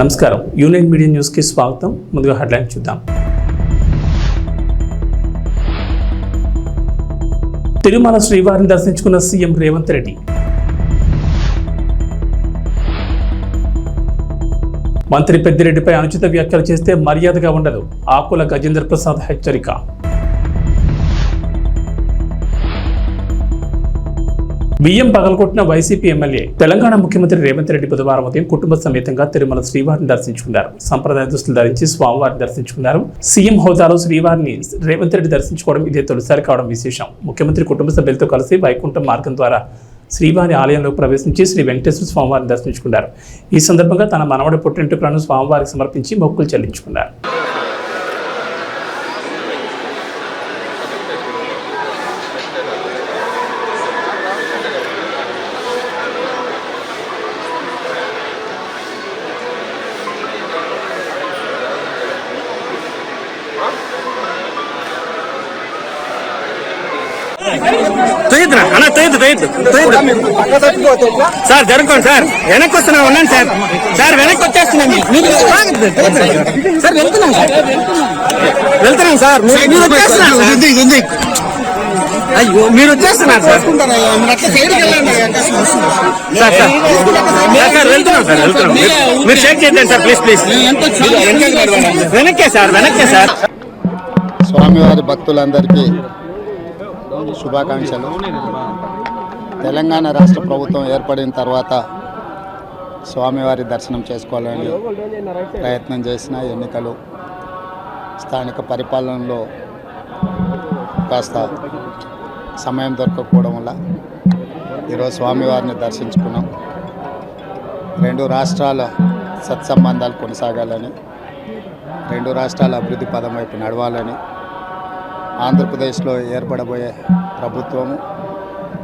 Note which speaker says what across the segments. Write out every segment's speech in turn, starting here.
Speaker 1: నమస్కారం. Union media న్యూస్కి స్వాగతం. ముందుగా హెడ్లైన్ చూద్దాం. తిరుమల శ్రీవారిని దర్శించుకున్న సీఎం రేవంత్ రెడ్డి. మంత్రి పెద్దిరెడ్డిపై అనుచిత వ్యాఖ్యలు చేస్తే మర్యాదగా ఉండదు. ఆకుల గజేంద్ర ప్రసాద్ హెచ్చరిక. బియ్యం పగలగొట్టిన వైసీపీ ఎమ్మెల్యే తెలంగాణ ముఖ్యమంత్రి రేవంత్ రెడ్డి బుధవారం ఉదయం కుటుంబ సమేతంగా తిరుమల శ్రీవారిని దర్శించుకున్నారు. సంప్రదాయ దుస్తులు ధరించి స్వామివారిని దర్శించుకున్నారు. సీఎం హోదాలో శ్రీవారిని రేవంత్ రెడ్డి దర్శించుకోవడం ఇదే తొలిసారి కావడం విశేషం. ముఖ్యమంత్రి కుటుంబ సభ్యులతో కలిసి వైకుంఠం మార్గం ద్వారా శ్రీవారి ఆలయంలో ప్రవేశించి శ్రీ వెంకటేశ్వర స్వామివారిని దర్శించుకున్నారు. ఈ సందర్భంగా తన మనవడి పుట్టింటికులను స్వామివారికి సమర్పించి మొక్కులు చెల్లించుకున్నారు.
Speaker 2: సార్ జరుపుకోండి సార్. వెనక్కి వస్తున్నా ఉన్నాను సార్ సార్ వెనక్కి వచ్చేస్తున్నాను సార్ వెళ్తున్నాం సార్. వెళ్తున్నాం సార్. మీరు- సార్. అయ్యో మీరు వచ్చేస్తున్నారు సార్. సార్ వెళ్తున్నాం సార్ వెళ్తున్నాం మీరు- మీరు చెక్ చేయండి సార్ ప్లీజ్ ప్లీజ్. వెనక్కే సార్ వెనక్కే సార్.
Speaker 3: స్వామివారి భక్తులందరికీ శుభాకాంక్షలు. తెలంగాణ రాష్ట్ర ప్రభుత్వం ఏర్పడిన తర్వాత స్వామివారి దర్శనం చేసుకోవాలని ప్రయత్నం చేసిన ఎన్నికలు స్థానిక పరిపాలనలో కాస్త సమయం దొరకకపోవడం వల్ల ఈరోజు స్వామివారిని దర్శించుకున్నాం. రెండు రాష్ట్రాల సత్సంబంధాలు కొనసాగాలని రెండు రాష్ట్రాల అభివృద్ధి పదం వైపు నడవాలని ఆంధ్రప్రదేశ్లో ఏర్పడబోయే ప్రభుత్వము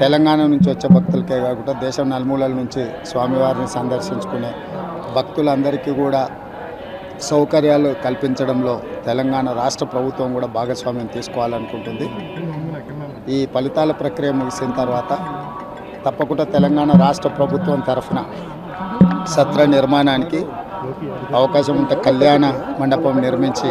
Speaker 3: తెలంగాణ నుంచి వచ్చే భక్తులకే కాకుండా దేశం నలుమూలల నుంచి స్వామివారిని సందర్శించుకునే భక్తులందరికీ కూడా సౌకర్యాలు కల్పించడంలో తెలంగాణ రాష్ట్ర ప్రభుత్వం కూడా భాగస్వామ్యం తీసుకోవాలనుకుంటుంది. ఈ ఫలితాల ప్రక్రియ ముగిసిన తర్వాత తప్పకుండా తెలంగాణ రాష్ట్ర ప్రభుత్వం తరఫున సత్ర నిర్మాణానికి అవకాశం ఉంటే కళ్యాణ మండపం నిర్మించి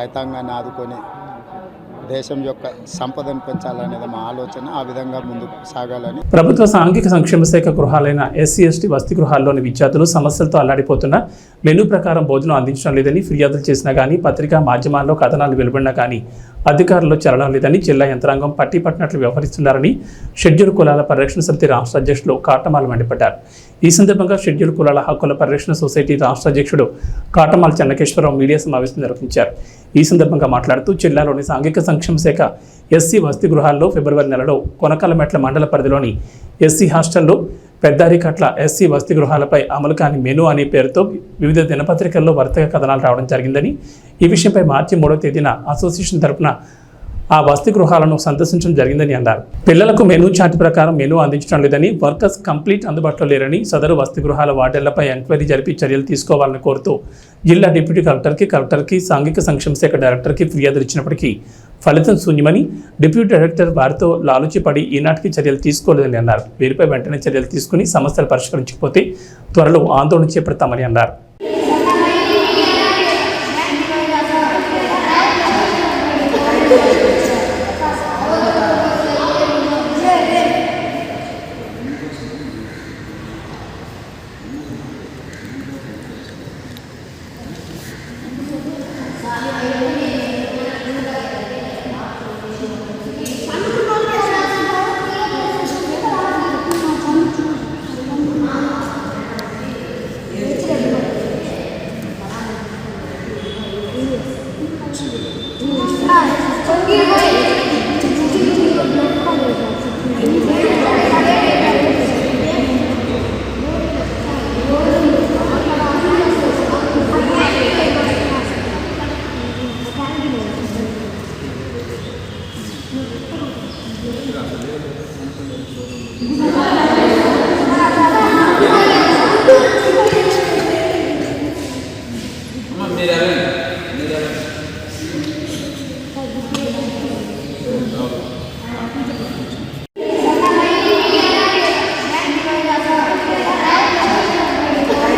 Speaker 3: రైతాంగాన్ని ఆదుకొని దేశం యొక్క సంపదను పెంచాలనేది మా ఆలోచన. ఆ విధంగా ముందుకు సాగాలని
Speaker 1: ప్రభుత్వ సాంఘిక సంక్షేమ శాఖ గృహాలైన ఎస్సీ ఎస్టీ వసతి గృహాల్లోని విద్యార్థులు సమస్యలతో అల్లాడిపోతున్న మెనూ ప్రకారం భోజనం అందించడం లేదని ఫిర్యాదులు చేసినా కానీ పత్రికా మాధ్యమాల్లో కథనాలు వెలువడినా కానీ అధికారులు చెరడం లేదని జిల్లా యంత్రాంగం పట్టి పట్టినట్లు వ్యవహరిస్తున్నారని షెడ్యూల్ కులాల పరిరక్షణ సమితి రాష్ట్ర అధ్యక్షులు కాటమాలు మండిపడ్డారు. ఈ సందర్భంగా షెడ్యూల్ కులాల హక్కుల పరిరక్షణ సొసైటీ రాష్ట్ర అధ్యక్షుడు కాటమాల చెన్నకేశ్వరరావు మీడియా సమావేశం నిర్వహించారు. ఈ సందర్భంగా మాట్లాడుతూ జిల్లాలోని సాంఘిక సంక్షేమ శాఖ ఎస్సీ వసతి గృహాల్లో ఫిబ్రవరి నెలలో కొనకాలమెట్ల మండల పరిధిలోని ఎస్సీ హాస్టల్లో పెద్దారికట్ల ఎస్సీ వసతి గృహాలపై అమలు కాని మెను అనే పేరుతో వివిధ దినపత్రికల్లో వర్తక కథనాలు రావడం జరిగిందని ఈ విషయంపై మార్చి మూడో తేదీన అసోసియేషన్ తరపున ఆ వసతి గృహాలను సందర్శించడం జరిగిందని అన్నారు. పిల్లలకు మెనూ చార్ట్ ప్రకారం మెనూ అందించడం లేదని వర్కర్స్ కంప్లీట్ అందుబాటులో లేరని సదరు వసతి గృహాల వార్డర్లపై ఎంక్వైరీ జరిపి చర్యలు తీసుకోవాలని కోరుతూ జిల్లా డిప్యూటీ కలెక్టర్కి కలెక్టర్కి సాంఘిక సంక్షేమ శాఖ డైరెక్టర్కి ఫిర్యాదులు ఇచ్చినప్పటికీ ఫలితం శూన్యమని డిప్యూటీ డైరెక్టర్ వారితో లాలుచిపడి ఈనాటికి చర్యలు తీసుకోలేదని అన్నారు. వీరిపై వెంటనే చర్యలు తీసుకుని సమస్యలు పరిష్కరించకపోతే త్వరలో ఆందోళన చేపడతామని అన్నారు.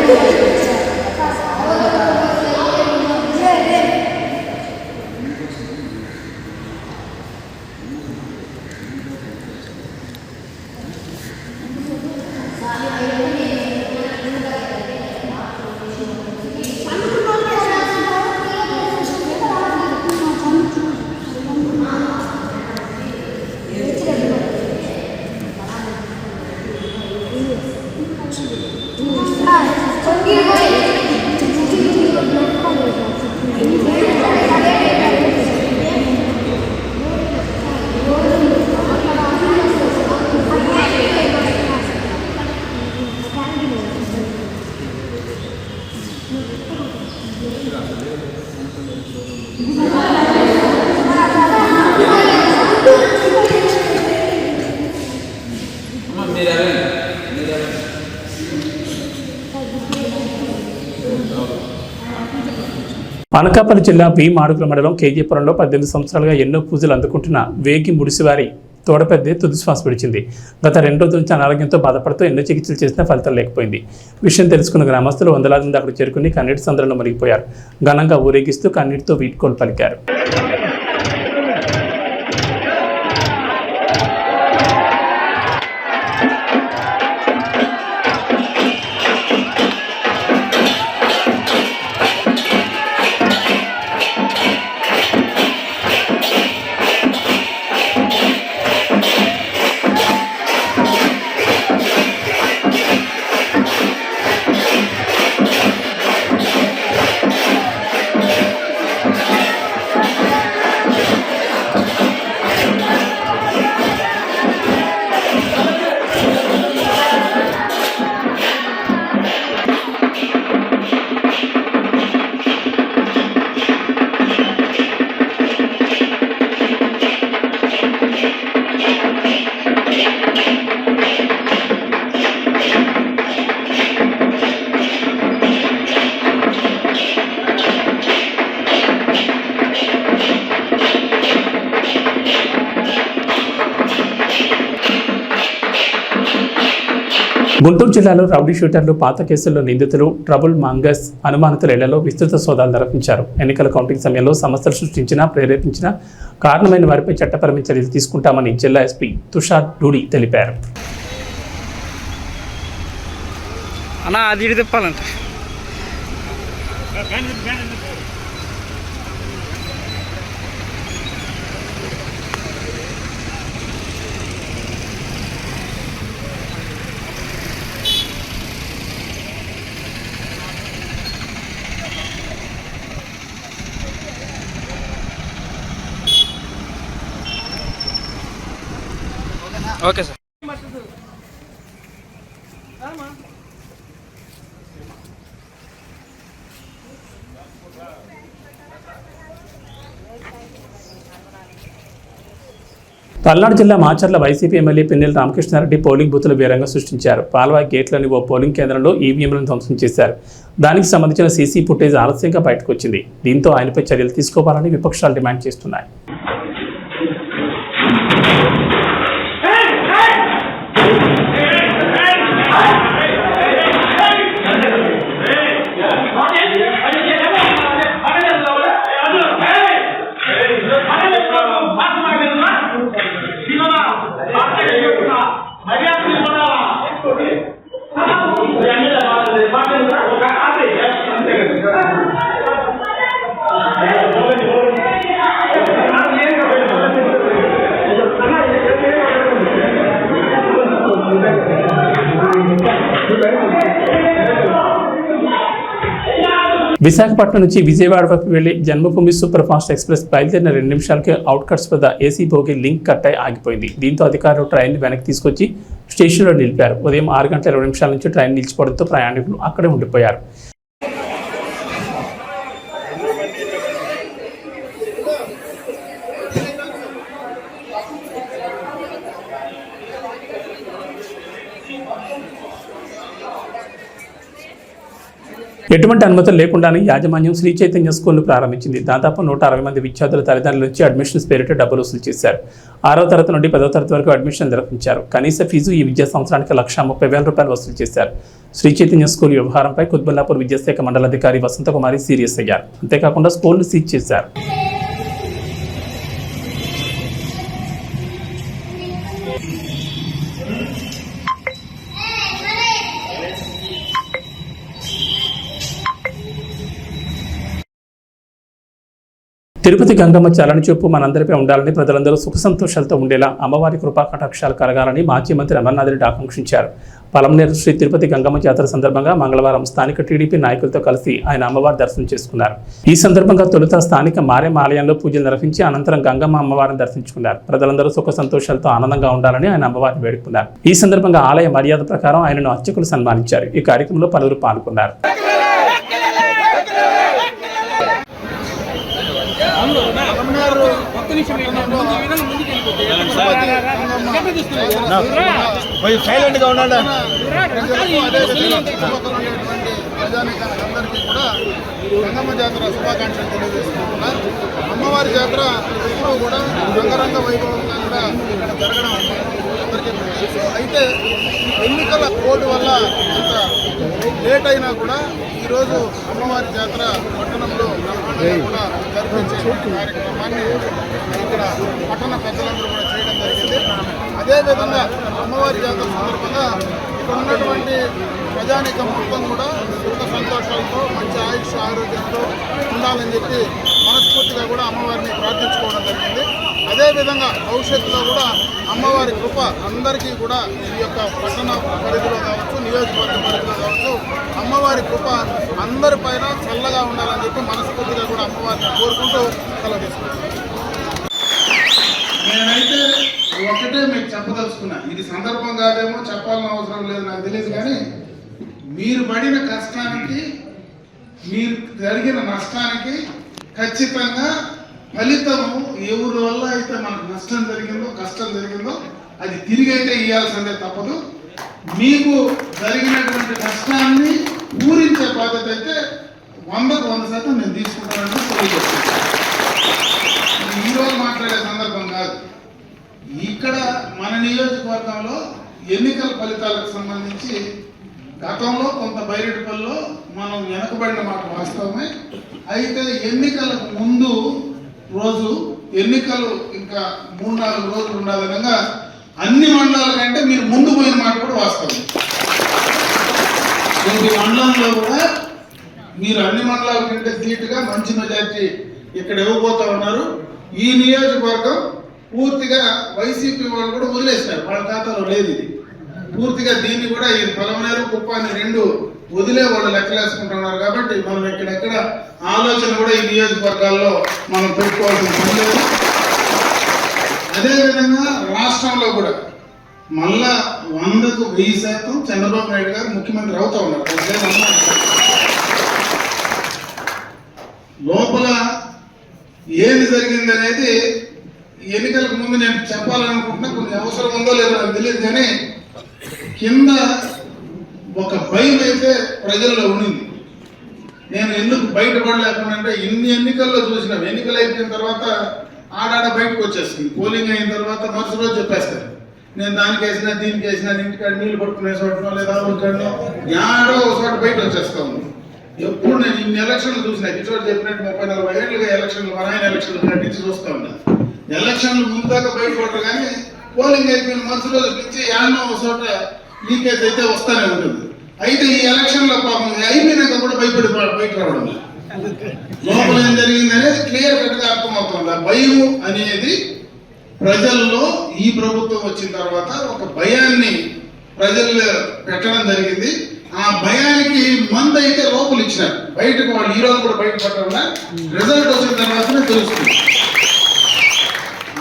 Speaker 1: Thank you. అనకాపల్లి జిల్లా వి మాడుగుల మండలం కేజీపురంలో పద్దెనిమిది సంవత్సరాలుగా ఎన్నో పూజలు అందుకుంటున్న వేగి ముడిసివారి తోడపెద్దే తుది శ్వాస విడిచింది గత రెండు రోజుల నుంచి అనారోగ్యంతో బాధపడుతూ ఎన్నో చికిత్సలు చేసినా ఫలితం లేకపోయింది. విషయం తెలుసుకున్న గ్రామస్తులు వందలాది మంది అక్కడ చేరుకుని కన్నీటి సందర్భంలో మునిగిపోయారు. ఘనంగా ఊరేగిస్తూ కన్నీటితో వీడ్కోలు పలికారు. గుంటూరు జిల్లాలో రౌడీ షూటర్లు పాత కేసుల్లో నిందితులు ట్రబుల్ మాంగస్ అనుమానితుల ఇళ్ళలో విస్తృత సోదాలు నిర్వహించారు. ఎన్నికల కౌంటింగ్ సమయంలో సమస్యలు సృష్టించినా ప్రేరేపించినా కారణమైన వారిపై చట్టపరమైన చర్యలు తీసుకుంటామని జిల్లా ఎస్పీ తుషార్ డూడి తెలిపారు.
Speaker 2: అన్నా అది తిప్పాలంట. Okay sir.
Speaker 1: పల్నాడు జిల్లా Macherla YCP MLA Pinnelli Ramakrishna Reddy polling బూతులు వేరంగా సృష్టించారు. పాల్వా గేట్లోని ఓ పోలింగ్ కేంద్రంలో ఈవీఎంలను ధ్వంసం చేశారు. దానికి సంబంధించిన సీసీ ఫుటేజ్ ఆలస్యంగా బయటకు వచ్చింది. దీంతో ఆయనపై చర్యలు తీసుకోవాలని విపక్షాలు డిమాండ్ చేస్తున్నాయి. విశాఖపట్నం నుంచి విజయవాడ వరకు వెళ్ళి జన్మభూమి సూపర్ ఫాస్ట్ ఎక్స్ప్రెస్ బయలుదేరిన రెండు నిమిషాలకే అవుట్కట్స్ వద్ద ఏసీ భోగి లింక్ కట్ అయి ఆగిపోయింది. దీంతో అధికారులు ట్రైన్ వెనక్కి తీసుకొచ్చి స్టేషన్లో నిలిపారు. ఉదయం ఆరు గంటల ఇరవై నిమిషాల నుంచి ట్రైన్ నిలిచిపోవడంతో ప్రయాణికులు అక్కడే ఉండిపోయారు. ఎటువంటి అనుమతులు లేకుండానే యాజమాన్యం శ్రీ చైతన్య స్కూల్ను ప్రారంభించింది. దాదాపు నూట అరవై మంది విద్యార్థుల తల్లిదండ్రుల నుంచి అడ్మిషన్స్ పేరిట డబ్బులు వసూలు చేశారు. ఆరో తరగతి నుండి పదో తరగతి వరకు అడ్మిషన్ నిర్వహించారు. కనీస ఫీజు ఈ విద్యా సంవత్సరానికి లక్ష ముప్పై వేల రూపాయలు వసూలు చేశారు. శ్రీ చైతన్య స్కూల్ వ్యవహారంపై కుత్బుల్లాపూర్ విద్యాశాఖ మండలాధికారి వసంతకుమారి సీరియస్ అయ్యారు. అంతేకాకుండా స్కూల్ను సీజ్ చేశారు. తిరుపతి గంగమ్మ చలని చూపు మనందరిపై ఉండాలని ప్రజలందరూ సుఖ సంతోషాలతో ఉండేలా అమ్మవారి కృపా కటాక్షాలు కలగాలని మాజీ మంత్రి అమర్నాథ్ రెడ్డి ఆకాంక్షించారు. పలంనేరు శ్రీ తిరుపతి గంగమ్మ జాతర సందర్భంగా మంగళవారం స్థానిక టీడీపీ నాయకులతో కలిసి ఆయన అమ్మవారి దర్శనం చేసుకున్నారు. ఈ సందర్భంగా తొలుత స్థానిక మారేమ ఆలయంలో పూజలు నిర్వహించి అనంతరం గంగమ్మ అమ్మవారిని దర్శించుకున్నారు. ప్రజలందరూ సుఖ సంతోషాలతో ఆనందంగా ఉండాలని ఆయన అమ్మవారిని వేడుకున్నారు. ఈ సందర్భంగా ఆలయ మర్యాద ప్రకారం ఆయనను అర్చకులు సన్మానించారు. ఈ కార్యక్రమంలో పలువురు పాల్గొన్నారు.
Speaker 2: కొంచెం సైలెంట్గా ఉండండి.
Speaker 4: ప్రజానికానికి కూడా గంగమ్మ జాతర శుభాకాంక్షలు తెలియజేసుకుంటున్నా అమ్మవారి జాతర ఎప్పుడూ కూడా రంగరంగ వైభవంగా కూడా ఇక్కడ జరగడం అయితే ఎన్నికల కోడ్ వల్ల కొంత లేట్ అయినా కూడా ఈరోజు అమ్మవారి జాతర పట్టణంలో బ్రహ్మాండంగా జరిపించే కార్యక్రమాన్ని ఇక్కడ పట్టణ పెద్దలందరూ కూడా చేయడం జరిగింది. అదేవిధంగా అమ్మవారి జాతర సందర్భంగా ఇక్కడ ఉన్నటువంటి ప్రజానికం మొత్తం కూడా సుఖ సంతోషాలతో మంచి ఆయుష్ ఆరోగ్యంతో ఉండాలని చెప్పి మనస్ఫూర్తిగా కూడా అమ్మవారిని ప్రార్థించుకోవడం జరిగింది. అదేవిధంగా భవిష్యత్తులో కూడా అమ్మవారి కృప అందరికీ కూడా ఈ యొక్క పట్టణ పరిధిలో కావచ్చు నియోజకవర్గ పరిధిలో కావచ్చు అమ్మవారి కృప అందరిపైన చల్లగా ఉండాలని చెప్పి మనస్ఫూర్తిగా కూడా అమ్మవారిని కోరుకుంటూ సెలవు నేనైతే ఒకటే మీకు చెప్పదలుచుకున్నా. ఇది సందర్భం కాదేమో చెప్పాలని అవసరం లేదు నాకు తెలియదు కానీ మీరు పడిన కష్టానికి మీరు జరిగిన నష్టానికి ఖచ్చితంగా ఫలితము ఎవరి వల్ల అయితే మనకు నష్టం జరిగిందో కష్టం జరిగిందో అది తిరిగి అయితే ఇవ్వాల్సిందే తప్పదు. మీకు జరిగినటువంటి నష్టాన్ని పూరించే బాధ్యత అయితే వందకు వంద శాతం నేను తీసుకుంటానని తెలియజేస్తాను ఈ రోజు మాట్లాడే సందర్భం కాదు. ఇక్కడ మన నియోజకవర్గంలో ఎన్నికల ఫలితాలకు సంబంధించి గతంలో కొంత బైరెడ్డిపల్లిలో మనం వెనకబడిన మాట వాస్తవమే. అయితే ఎన్నికలకు ముందు రోజు ఎన్నికలు ఇంకా మూడు నాలుగు రోజులు ఉండాలనగా అన్ని మండలాల కంటే మీరు ముందు పోయిన మాట కూడా వాస్తవం. ప్రతి మండలంలో కూడా మీరు అన్ని మండలాల కంటే ధీటుగా మంచి మెజార్టీ ఇక్కడ ఇవ్వబోతా ఉన్నారు. ఈ నియోజకవర్గం పూర్తిగా వైసీపీ వాళ్ళు కూడా వదిలేశారు. వాళ్ళ ఖాతాలో లేదు ఇది. పూర్తిగా దీన్ని కూడా ఈ పొలమనేరు అని రెండు వదిలే వాళ్ళు లెక్కలేసుకుంటున్నారు కాబట్టి మనం ఎక్కడెక్కడ ఆలోచన కూడా ఈ నియోజకవర్గాల్లో మనం పెట్టుకోవాల్సిన పని లేదు. అదేవిధంగా రాష్ట్రంలో కూడా మళ్ళా వందకు వెయ్యి శాతం చంద్రబాబు నాయుడు గారు ముఖ్యమంత్రి అవుతా ఉన్నారు. లోపల ఏది జరిగింది అనేది ఎన్నికలకు ముందు నేను చెప్పాలనుకుంటున్నా కొన్ని అవసరం ఉందో లేదో నాకు తెలియదు కానీ కింద ఒక భయం అయితే ప్రజల్లో ఉండింది. నేను ఎందుకు బయటపడలేకుండా ఇన్ని ఎన్నికల్లో చూసినాం. ఎన్నికలు అయిపోయిన తర్వాత ఆడాడ బయటకు వచ్చేస్తుంది. పోలింగ్ అయిన తర్వాత మరుసటి రోజు చెప్పేస్తారు. నేను దానికి వేసినా దీనికి వేసినా ఇంటికాడ నీళ్ళు పట్టుకునే చోటనో లేదా ఊరికాడనో యాడో ఒక చోట బయట వచ్చేస్తా ఉంది. ఎప్పుడు నేను ఇన్ని ఎలక్షన్లు చూసిన కిషోర్ చెప్పినట్టు ముప్పై నలభై ఏళ్ళుగా ఎలక్షన్లు మన ఆయన ఎలక్షన్లు నటించి చూస్తా ఉన్నా. ఎలక్షన్లు ముందు బయటపడరు కానీ పోలింగ్ అయిపోయిన మరుసటి రోజు నుంచి యాడనో ఒక చోట లీకేజ్ అయితే వస్తానే ఉంటుంది. అయితే ఈ ఎలక్షన్లో పాపం అయిపోయినాక కూడా భయపడి బయట రావడం లోపల ఏం జరిగిందనేది క్లియర్ కట్గా అర్థమవుతుంది. ఆ భయం అనేది ప్రజల్లో ఈ ప్రభుత్వం వచ్చిన తర్వాత ఒక భయాన్ని ప్రజల్లో పెట్టడం జరిగింది. ఆ భయానికి మందు అయితే లోపలు ఇచ్చినారు. బయటకు వాళ్ళు ఈ రోజు కూడా బయట పట్టకుండా రిజల్ట్ వచ్చిన తర్వాతనే తెలుస్తుంది.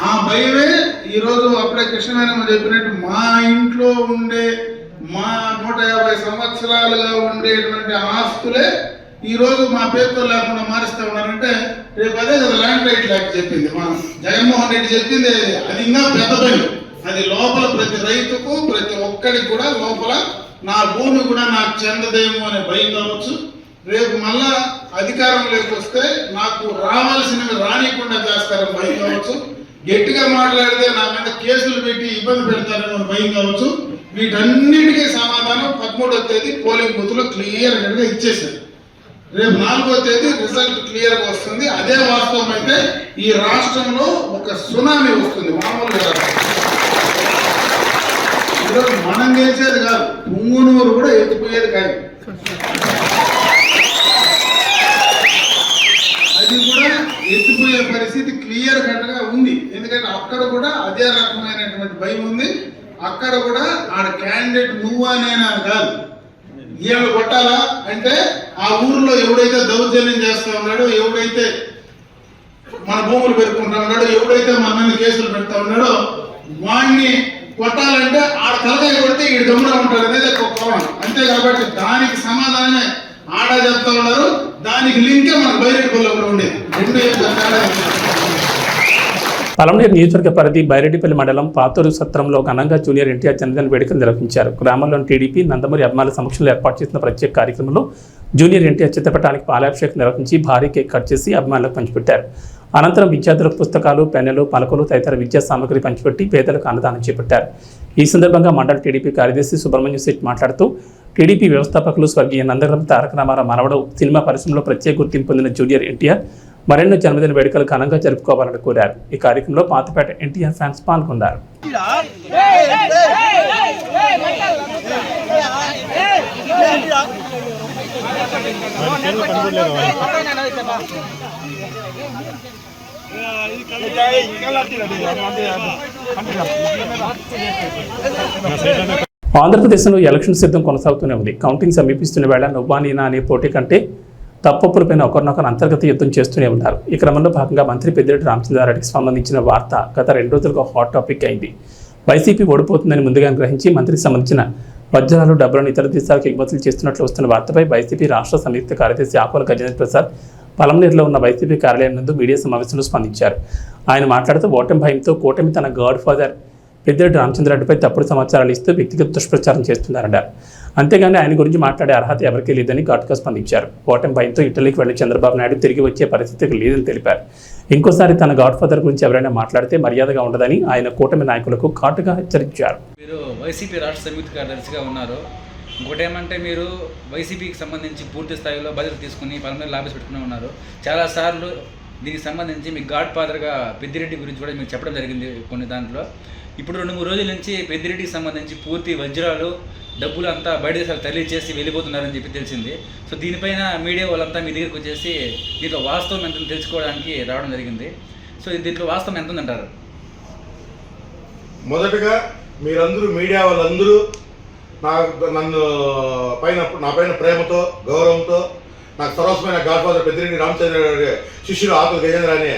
Speaker 4: ఆ భయమే ఈ రోజు అప్పుడే కృష్ణవేణమ్మ చెప్పినట్టు మా ఇంట్లో ఉండే మా నూట యాభై సంవత్సరాలుగా ఉండేటువంటి ఆస్తులే ఈరోజు మా పేరుతో లేకుండా మారుస్తూ ఉన్నారంటే రేపు అదే కదా ల్యాండ్ రైట్ లేక చెప్పింది. మా జగన్మోహన్ రెడ్డి చెప్పింది అది. ఇంకా పెద్ద భయం అది లోపల ప్రతి రైతుకు ప్రతి ఒక్కడికి కూడా లోపల నా భూమి కూడా నాకు చెందదేమో అనే భయం కావచ్చు. రేపు మళ్ళా అధికారంలోకి వస్తే నాకు రావాల్సినవి రానియకుండా చేస్తారని భయం కావచ్చు. గట్టిగా మాట్లాడితే నా మీద కేసులు పెట్టి ఇబ్బంది పెడతారని భయం కావచ్చు. వీటన్నిటికీ సమాధానం పదమూడవ తేదీ పోలింగ్ బూత్లో క్లియర్గా క్లియర్ ఇచ్చేసారు రేపు నాలుగో తేదీ రిజల్ట్ క్లియర్గా వస్తుంది. అదే వాస్తవం అయితే ఈ రాష్ట్రంలో ఒక సునామీ వస్తుంది. మామూలుగా ఈరోజు మనం చేసేది కాదు. పుంగునూరు కూడా ఎత్తిపోయేది కాదు అది కూడా ఎత్తిపోయే పరిస్థితి క్లియర్ కట్గా ఉంది ఎందుకంటే అక్కడ కూడా అదే రకమైనటువంటి భయం ఉంది అక్కడ కూడా ఆడ క్యాండిడేట్ నువ్వు నేనా కాదు. ఈయన కొట్టాలా? అంటే ఆ ఊర్లో ఎవడైతే దౌర్జన్యం చేస్తా ఉన్నాడో ఎవడైతే మన భూములు పెరుకుంటా ఉన్నాడో ఎవడైతే మన మీద కేసులు పెడతా ఉన్నాడో వాడిని కొట్టాలంటే ఆడ తలకాయ కొడితే ఈడు గమ్మున ఉంటాడు అనేది ఒక కోణం. అంతే కాబట్టి దానికి సమాధానమే ఆడ చెప్తా ఉన్నారు. దానికి లింకే మన బైరెడ్డిపల్లి కూడా ఉండేది. రెండు తేడా
Speaker 1: పలమనేరు నియోజకవర్గ పరిధి బైరెడ్డిపల్లి మండలం పాతూరు సత్రంలో ఘనంగా జూనియర్ ఎన్టీఆర్ జన్మదిన వేడుకలు నిర్వహించారు. గ్రామంలోని టీడీపీ నందమూరి అభిమానుల సమక్షంలో ఏర్పాటు చేసిన ప్రత్యేక కార్యక్రమంలో జూనియర్ ఎన్టీఆర్ చిత్రపటానికి పాలాభిషేకం నిర్వహించి భారీ కేక్ కట్ చేసి అభిమానులకు పంచిపెట్టారు. అనంతరం విద్యార్థులకు పుస్తకాలు పెన్నులు పలకలు తదితర విద్యా సామగ్రి పంచిపెట్టి పేదలకు అన్నదానం చేపట్టారు. ఈ సందర్భంగా మండల టీడీపీ కార్యదర్శి సుబ్రహ్మణ్యం శెట్టి మాట్లాడుతూ టీడీపీ వ్యవస్థాపకులు స్వర్గీయ నందగ్రం తారక రామారావు మనవడు సినిమా పరిశ్రమలో ప్రత్యేక గుర్తింపు పొందిన జూనియర్ ఎన్టీఆర్ మరెన్నో జన్మదిన వేడుకలు ఘనంగా జరుపుకోవాలని కోరారు. ఈ కార్యక్రమంలో పాతపేట ఎన్టీఆర్ ఫ్యాన్స్ పాల్గొన్నారు. ఆంధ్రప్రదేశ్లో ఎలక్షన్ సిద్ధం కొనసాగుతూనే ఉంది. కౌంటింగ్ సమీపిస్తున్న వేళ నువ్వానీనా అనే పోటీ కంటే తప్పప్పులపైన ఒకరినొకరు అంతర్గత యుద్ధం చేస్తూనే ఉన్నారు. ఈ క్రమంలో భాగంగా మంత్రి పెద్దిరెడ్డి రామచంద్రారెడ్డికి సంబంధించిన వార్త గత రెండు రోజులుగా హాట్ టాపిక్ అయింది. వైసీపీ ఓడిపోతుందని ముందుగా గ్రహించి మంత్రికి సంబంధించిన వజ్రాలు డబ్బులను ఇతర దేశాలకు ఎగుమతులు చేస్తున్నట్లు వస్తున్న వార్తపై వైసీపీ రాష్ట్ర సంయుక్త కార్యదర్శి ఆకుల గజేంద్ర ప్రసాద్ పలమనేరులో ఉన్న వైసీపీ కార్యాలయం నందు మీడియా సమావేశంలో స్పందించారు. ఆయన మాట్లాడుతూ ఓటమి భయంతో కూటమి తన గాడ్ ఫాదర్ పెద్దిరెడ్డి రామచంద్రరెడ్డిపై తప్పుడు సమాచారాలు ఇస్తూ వ్యక్తిగత దుష్ప్రచారం చేస్తున్నారన్నారు. అంతేగాని ఆయన గురించి మాట్లాడే అర్హత ఎవరికీ లేదని ఘాటుగా స్పందించారు. ఓటమి భయంతో ఇటలీకి వెళ్ళి చంద్రబాబు నాయుడు తిరిగి వచ్చే పరిస్థితికి లేదని తెలిపారు. ఇంకోసారి తన గాడ్ ఫాదర్ గురించి ఎవరైనా మాట్లాడితే మర్యాదగా ఉండదని ఆయన కూటమి నాయకులకు ఘాటుగా హెచ్చరించారు.
Speaker 5: మీరు వైసీపీ రాష్ట్ర సమితి కార్యదర్శిగా ఉన్నారు. ఇంకోటి ఏమంటే మీరు వైసీపీకి సంబంధించి పూర్తి స్థాయిలో బదులు తీసుకుని పలమనేరు లాభేసి పెట్టుకుని ఉన్నారు. చాలాసార్లు దీనికి సంబంధించి మీ గాడ్ ఫాదర్గా పెద్దిరెడ్డి గురించి కూడా మీకు చెప్పడం జరిగింది కొన్ని దాంట్లో. ఇప్పుడు రెండు మూడు రోజుల నుంచి పెద్దిరెడ్డికి సంబంధించి పూర్తి వజ్రాలు డబ్బులు అంతా బయట దేశాలు తరలి చేసి వెళ్ళిపోతున్నారని చెప్పి తెలిసింది. సో దీనిపైన మీడియా వాళ్ళంతా మీ దగ్గరికి వచ్చేసి దీంట్లో వాస్తవం ఎంత తెలుసుకోవడానికి రావడం జరిగింది. సో దీంట్లో వాస్తవం ఎంత ఉందంటారు
Speaker 6: మొదటగా మీరందరూ మీడియా వాళ్ళందరూ నా నన్ను పైన నా పైన ప్రేమతో గౌరవంతో నాకు సరస్వమైన గాడ్ ఫాదర్ పెద్దిరెడ్డి రామచంద్ర గారి శిష్యుడు ఆకుల గజేంద్ర అని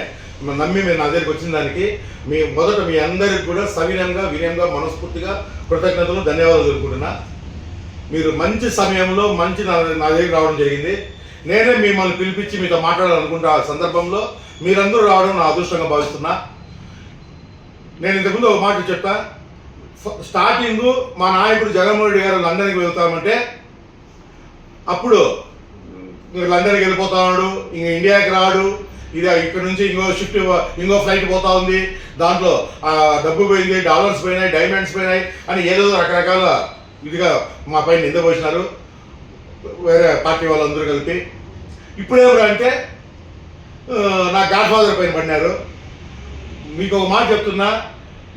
Speaker 6: నమ్మి మీరు నా దగ్గరికి వచ్చిన దానికి మీ మొదట మీ అందరికి కూడా సవినయంగా వినయంగా మనస్ఫూర్తిగా కృతజ్ఞతలు ధన్యవాదాలు తెలుపుకుంటున్నా మీరు మంచి సమయంలో మంచి నా నా దగ్గరికి రావడం జరిగింది. నేనే మిమ్మల్ని పిలిపించి మీతో మాట్లాడాలనుకుంటే ఆ సందర్భంలో మీరందరూ రావడం నా అదృష్టంగా భావిస్తున్నా. నేను ఇంతకుముందు ఒక మాట చెప్తా స్టార్టింగ్ మా నాయకుడు జగన్మోహన్ రెడ్డి గారు లండన్కి వెళ్తామంటే అప్పుడు లండన్కి వెళ్ళిపోతా ఉన్నాడు ఇంక ఇండియాకి రాడు ఇది ఇక్కడ నుంచి ఇంకో షిఫ్ట్ ఇంకో ఫ్లైట్ పోతా ఉంది. దాంట్లో డబ్బు పోయింది డాలర్స్ పోయినాయి డైమండ్స్ పోయినాయి అని ఏదో రకరకాల ఇదిగా మా పైన నింద పోసినారు. వేరే పార్టీ వాళ్ళందరూ కలిపి. ఇప్పుడేమరా అంటే నా గాడ్ ఫాదర్ పైన పడినారు. మీకు ఒక మాట చెప్తున్నా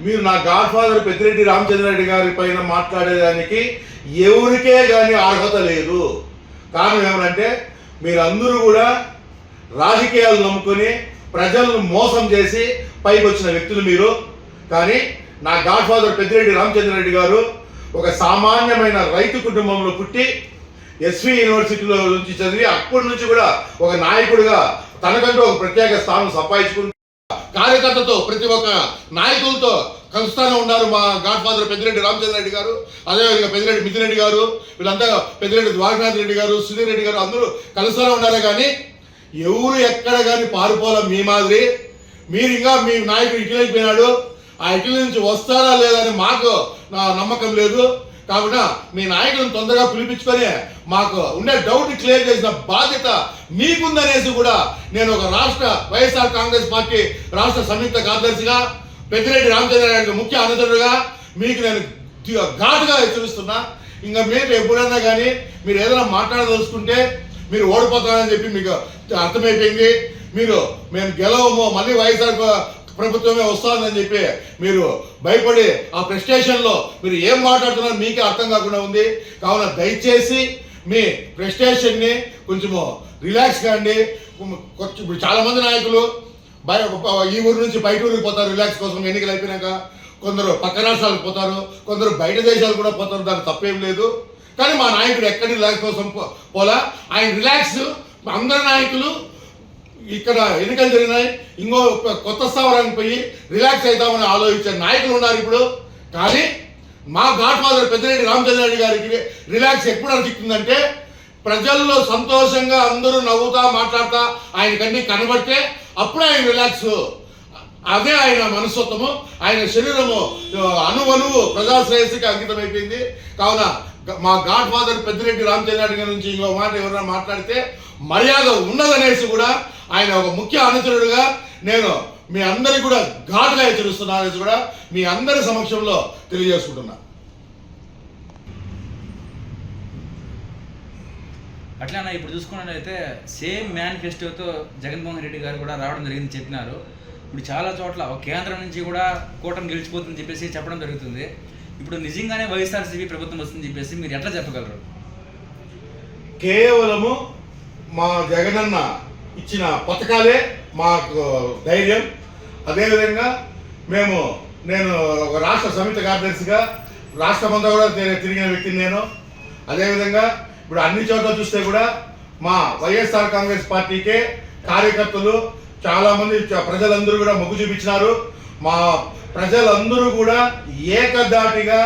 Speaker 6: మీరు నా గాడ్ ఫాదర్ పెద్దిరెడ్డి రామచంద్రారెడ్డి గారి పైన మాట్లాడేదానికి ఎవరికే కానీ అర్హత లేదు. కారణం ఏమనంటే మీరందరూ కూడా రాజకీయాలు నమ్ముకొని ప్రజలను మోసం చేసి పైకి వచ్చిన వ్యక్తులు మీరు. కానీ నా గాడ్ ఫాదర్ పెద్దిరెడ్డి రామచంద్రారెడ్డి గారు ఒక సామాన్యమైన రైతు కుటుంబంలో పుట్టి ఎస్వి యూనివర్సిటీలో నుంచి చదివి అప్పటి నుంచి కూడా ఒక నాయకుడిగా తనకంటూ ఒక ప్రత్యేక స్థానం సంపాదించుకుంటూ కార్యకర్తతో ప్రతి ఒక్క నాయకులతో కలుస్తానే ఉన్నారు మా గాడ్ ఫాదర్ పెద్దిరెడ్డి రామచంద్ర గారు. అదేవిధంగా పెద్దిరెడ్డి మిథున్ రెడ్డి గారు వీళ్ళంతా పెద్దిరెడ్డి ద్వారనాథ్ రెడ్డి గారు సుధీర్ రెడ్డి గారు అందరూ కలుస్తూనే ఉన్నారే కానీ ఎవరు ఎక్కడ కానీ పారిపోలే మీ మాదిరి? మీరు ఇంకా మీ నాయకుడు ఇటలీ వెళ్ళిపోయినాడు ఆ ఇటలీ నుంచి వస్తారా లేదా అని మాకు నా నమ్మకం లేదు. కాబట్టి మీ నాయకులను తొందరగా పిలిపించుకొని మాకు ఉండే డౌట్ క్లియర్ చేసిన బాధ్యత మీకుందనేసి కూడా నేను ఒక రాష్ట్ర వైఎస్ఆర్ కాంగ్రెస్ పార్టీ రాష్ట్ర సంయుక్త కార్యదర్శిగా పెద్దిరెడ్డి రామచంద్ర గారికి ముఖ్య అనుచరుడుగా మీకు నేను ఘాటుగా హెచ్చరిస్తున్నా. ఇంకా మీరు ఎప్పుడైనా కానీ మీరు ఏదైనా మాట్లాడదలుచుకుంటే మీరు ఓడిపోతారని చెప్పి మీకు అర్థమైపోయింది. మీరు మేము గెలవము మళ్ళీ వైఎస్ఆర్ ప్రభుత్వమే వస్తుందని చెప్పి మీరు భయపడి ఆ ప్రెస్టేషన్లో మీరు ఏం మాట్లాడుతున్నారో మీకే అర్థం కాకుండా ఉంది. కావున దయచేసి మీ ప్రెస్టేషన్ని కొంచెము రిలాక్స్ కాండి. కొంచెం ఇప్పుడు చాలా మంది నాయకులు బయ ఈ ఊరు నుంచి బయట ఊరికి పోతారు రిలాక్స్ కోసం ఎన్నికలు అయిపోయినాక. కొందరు పక్క రాష్ట్రాలకు పోతారు కొందరు బయట దేశాలు కూడా పోతారు దానికి తప్పేం లేదు. కానీ మా నాయకుడు ఎక్కడ రిలాక్స్ కోసం పోలా? ఆయన రిలాక్స్ అందరి నాయకులు ఇక్కడ ఎన్నికలు జరిగినాయి. ఇంకో కొత్త స్థావరానికి పోయి రిలాక్స్ అవుతామని ఆలోచించే నాయకులు ఉన్నారు ఇప్పుడు. కానీ మా గాడ్ ఫాదర్ పెద్దిరెడ్డి రామచంద్రారెడ్డి గారికి రిలాక్స్ ఎప్పుడు అనిపిస్తుందంటే ప్రజల్లో సంతోషంగా అందరూ నవ్వుతా మాట్లాడతా ఆయన కన్నీ కనబడితే అప్పుడు ఆయన రిలాక్స్. అదే ఆయన మనస్తత్వము ఆయన శరీరము అనువనువు ప్రజా శ్రేయస్సుకి కావున మా గాడ్ ఫాదర్ పెద్దిరెడ్డి రామచంద్రారెడ్డి గారి నుంచి ఇంకో మాట ఎవరైనా మాట్లాడితే మర్యాద ఉన్నదనేసి కూడా ఆయన ఒక ముఖ్య అనుచరుడుగా నేను మీ అందరికి కూడా ఘాటుగా హెచ్చరిస్తున్నా అనేసి కూడా మీ అందరి సమక్షంలో తెలియజేసుకుంటున్నా.
Speaker 5: అట్లానే ఇప్పుడు చూసుకున్నట్లయితే సేమ్ మేనిఫెస్టోతో జగన్మోహన్ రెడ్డి గారు కూడా రావడం జరిగింది చెప్పినారు. ఇప్పుడు చాలా చోట్ల ఒక కేంద్రం నుంచి కూడా కూటమి గెలిచిపోతుందని చెప్పేసి చెప్పడం జరుగుతుంది. ఇప్పుడు నిజంగానే వైఎస్ఆర్సీపీ ప్రభుత్వం వస్తుందని చెప్పేసి మీరు ఎట్లా చెప్పగలరు?
Speaker 6: కేవలము మా జగనన్న ఇచ్చిన పథకాలే మాకు ధైర్యం. అదేవిధంగా మేము నేను ఒక రాష్ట్ర సమితి కార్యదర్శిగా రాష్ట్రమంతా కూడా తిరిగిన వ్యక్తిని నేను. అదేవిధంగా ఇప్పుడు అన్ని చోట్ల చూస్తే కూడా మా వైఎస్ఆర్ కాంగ్రెస్ పార్టీకే కార్యకర్తలు చాలామంది ప్రజలందరూ కూడా మొగ్గు చూపించినారు. మా ప్రజలందరూ కూడా ఏకదాటిగా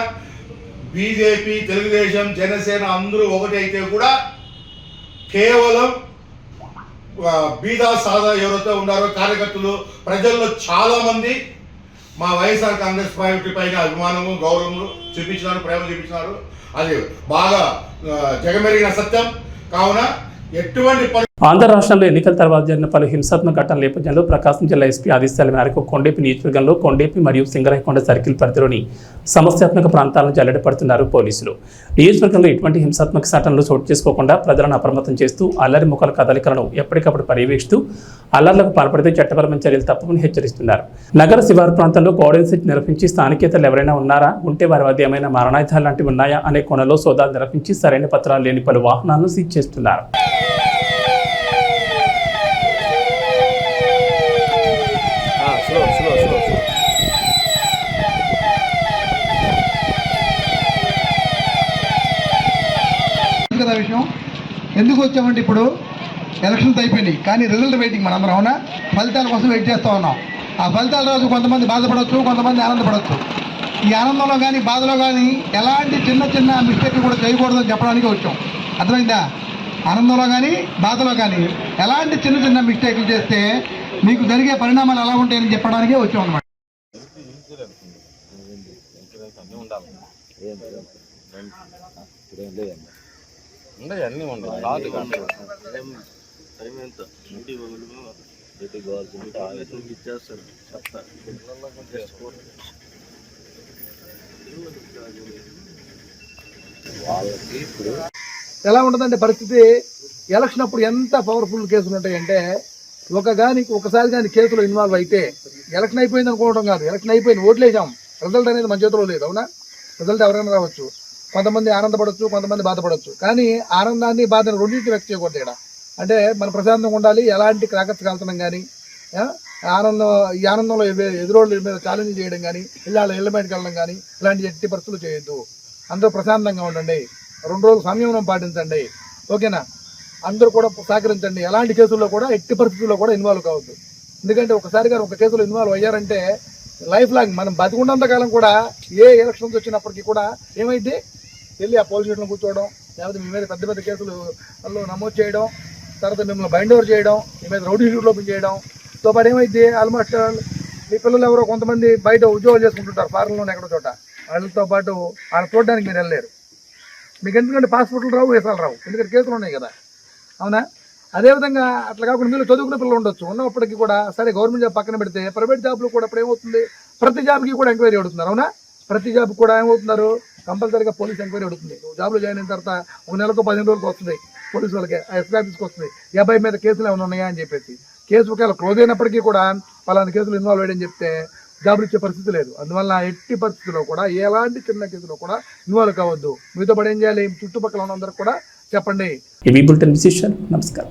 Speaker 6: బీజేపీ తెలుగుదేశం జనసేన అందరూ ఒకటైతే కూడా కేవలం బీదా సాదా ఎవరైతే ఉన్నారో కార్యకర్తలు ప్రజల్లో చాలామంది మా వైఎస్ఆర్ కాంగ్రెస్ పార్టీ పైన అభిమానము గౌరవము చూపించినారు ప్రేమ చూపించినారు. అది బాగా జగమెరిగిన సత్యం. కావున ఎటువంటి పరి
Speaker 1: ఆంధ్ర రాష్ట్రంలో ఎన్నికల తర్వాత జరిగిన పలు హింసాత్మక ఘటనల నేపథ్యంలో ప్రకాశం జిల్లా ఎస్పీ ఆదేశాల మేరకు కొండేపి నియోజకవర్గంలో కొండేపి మరియు సింగరాయకొండ సర్కిల్ పరిధిలోని సమస్యాత్మక ప్రాంతాలను జల్లెడపడుతున్నారు పోలీసులు. నియోజకవర్గంలో ఎటువంటి హింసాత్మక సంఘటనలు చోటు చేసుకోకుండా ప్రజలను అప్రమత్తం చేస్తూ అల్లరి ముఖల కదలికలను ఎప్పటికప్పుడు పర్యవేక్షిస్తూ అల్లర్లకు పాల్పడితే చట్టపరమైన చర్యలు తప్పమని హెచ్చరిస్తున్నారు. నగర శివారు ప్రాంతంలో కోడెన్సెట్ నిర్వహించి స్థానికేతలు ఎవరైనా ఉన్నారా? ఉంటే వారి వద్ద ఏమైనా మరణాయుధాలు లాంటివి ఉన్నాయా? అనే కోణంలో సోదాలు నిర్వహించి సరైన పత్రాలు లేని పలు వాహనాలను సీజ్ చేస్తున్నారు.
Speaker 7: ఎందుకు వచ్చామంటే ఇప్పుడు ఎలక్షన్స్ అయిపోయినాయి. కానీ రిజల్ట్ వెయిటింగ్ మనందరం అవునా? ఫలితాల కోసం వెయిట్ చేస్తూ ఉన్నాం. ఆ ఫలితాల రోజు కొంతమంది బాధపడవచ్చు కొంతమంది ఆనందపడవచ్చు ఈ ఆనందంలో కానీ బాధలో కానీ ఎలాంటి చిన్న చిన్న మిస్టేక్ కూడా చేయకూడదని చెప్పడానికి వచ్చాం. అర్థమైందా? ఆనందంలో కానీ బాధలో కానీ ఎలాంటి చిన్న చిన్న మిస్టేక్లు చేస్తే మీకు జరిగే పరిణామాలు ఎలా ఉంటాయని చెప్పడానికే వచ్చాం అనమాట
Speaker 2: ఉండవు అన్నీ ఉండవు కాదు.
Speaker 8: టైం ఎంత? ఇంటికి వదులుకో ఎటు కావాల్సింది ఆవేశం ఇచ్చేస్తారు. చెప్తా. వాళ్ళకి ఇప్పుడు
Speaker 7: ఎలా ఉంటుందంటే పరిస్థితి? ఎలక్షన్ అప్పుడు ఎంత పవర్ఫుల్ కేసులు ఉంటాయంటే ఒక గాని ఒకసారి కానీ కేసులో ఇన్వాల్వ్ అయితే ఎలక్షన్ అయిపోయింది అనుకోవడం కాదు. ఎలక్షన్ అయిపోయింది ఓట్లు వేసాం రిజల్ట్ అనేది మన చేతిలో లేదు అవునా? రిజల్ట్ ఎవరైనా రావచ్చు. కొంతమంది ఆనందపడవచ్చు కొంతమంది బాధపడవచ్చు కానీ ఆనందాన్ని బాధను రెండింటిని వ్యక్తి చేయకూడదు ఇక్కడ. అంటే మన ప్రశాంతంగా ఉండాలి ఎలాంటి క్రాకర్స్ కాల్చడం కానీ ఆనందం ఈ ఆనందంలో ఎదురోళ్ళ మీద ఛాలెంజ్ చేయడం కానీ ఇళ్ళ ఇళ్ళ బయటకు వెళ్ళడం కానీ ఇలాంటి ఎట్టి పరిస్థితులు చేయొద్దు. అందరూ ప్రశాంతంగా ఉండండి. రెండు రోజులు సంయమనం పాటించండి. ఓకేనా? అందరూ కూడా సహకరించండి. ఎలాంటి కేసుల్లో కూడా ఎట్టి పరిస్థితుల్లో కూడా ఇన్వాల్వ్ కావద్దు. ఎందుకంటే ఒకసారి గారు ఒక కేసులో ఇన్వాల్వ్ అయ్యారంటే లైఫ్ లాంగ్ మనం బతికున్నంత కాలం కూడా ఏ ఎలక్షన్స్ వచ్చినప్పటికీ కూడా ఏమైంది వెళ్ళి ఆ పోలీస్ స్టేషన్లో కూర్చోవడం లేకపోతే మీ మీద పెద్ద పెద్ద కేసులు వాళ్ళు నమోదు చేయడం తర్వాత మిమ్మల్ని బైండ్ ఓవర్ చేయడం మీ మీద రౌడీ షూట్ ఓపెన్ చేయడం. తో పాటు ఏమైంది ఆల్మోస్ట్ మీ పిల్లలు ఎవరో కొంతమంది బయట ఉద్యోగాలు చేసుకుంటుంటారు ఫారెన్లోనే ఎక్కడో చోట. వాళ్ళతో పాటు వాళ్ళు చూడడానికి మీరు వెళ్ళలేరు. మీకు ఎందుకంటే పాస్పోర్ట్లు రావు వేసాలు రావు. ఎందుకంటే కేసులు ఉన్నాయి కదా. అవునా? అదేవిధంగా అట్లా కాకుండా మీరు చదువుకునే పిల్లలు ఉండొచ్చు. ఉన్నప్పటికీ కూడా సరే గవర్నమెంట్ జాబ్ పక్కన పెడితే ప్రైవేట్ జాబ్లు కూడా ఇప్పుడు ఏమవుతుంది? ప్రతి జాబ్కి కూడా ఎంక్వైరీ అడుగుతున్నారు. అవునా? ప్రతి జాబ్ కూడా ఏమవుతున్నారు? కంపల్సరీగా పోలీస్ ఎంక్వైరీ అడుగుతుంది. నువ్వు జాబ్లో జాయిన్ అయిన తర్వాత ఒక నెలకు పదిహేను రోజులకు వస్తుంది పోలీసు వాళ్ళకి ఎస్పీ ఆఫీస్కి వస్తుంది ఈ అబ్బాయి మీద కేసులు ఏమైనా ఉన్నాయా అని చెప్పేసి. కేసు ఒకవేళ క్లోజ్ అయినప్పటికీ కూడా పలానా కేసులు ఇన్వాల్వ్ అయ్యని చెప్తే జాబులు ఇచ్చే పరిస్థితి లేదు. అందువల్ల ఎట్టి పరిస్థితుల్లో కూడా ఎలాంటి చిన్న కేసులో కూడా ఇన్వాల్వ్ కావద్దు. మీతో పాటు ఏం చేయాలి? చుట్టుపక్కల ఉన్నందరూ కూడా చెప్పండి.
Speaker 1: నమస్కారం